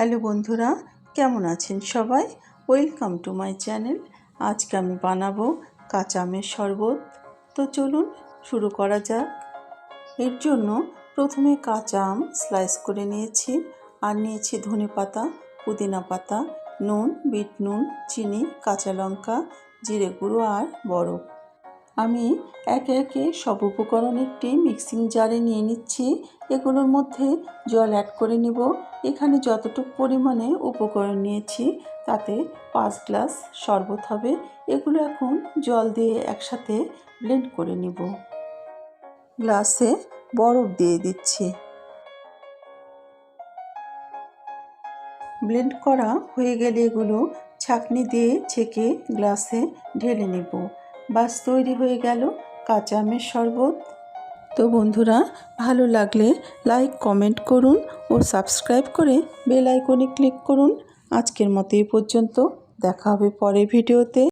Hello বন্ধুরা, কেমন আছেন সবাই? ওয়েলকাম টু মাই চ্যানেল আজকে আমি বানাবো কাঁচা আমের শরবত। তো চলুন শুরু করা যাক। এর জন্য প্রথমে কাঁচা আম স্লাইস করে নিয়েছি। আর নিয়েছি ধনে পাতা, পুদিনা পাতা, নুন, বিট নুন, চিনি, কাঁচা লঙ্কা, জিরে গুঁড়ো আর বরফ। আমি একে একে সব উপকরণ একটি মিক্সিং জারে নিয়ে নিচ্ছি। এগুলোর মধ্যে জল অ্যাড করে নিব। এখানে যতটুকু পরিমাণে উপকরণ নিয়েছি, তাতে পাঁচ গ্লাস শরবত হবে। এগুলো এখন জল দিয়ে একসাথে ব্লেন্ড করে নিব। গ্লাসে বরফ দিয়ে দিচ্ছি। ব্লেন্ড করা হয়ে গেলে এগুলো ছাঁকনি দিয়ে ছেঁকে গ্লাসে ঢেলে নেব। বাস তৈরি হয়ে গেল, কাঁচা আমের শরবত। তো বন্ধুরা, ভালো লাগলে লাইক কমেন্ট করুন ও সাবস্ক্রাইব করে বেল আইকনে ক্লিক করুন। আজকের মতো এই পর্যন্ত, দেখা হবে পরের ভিডিওতে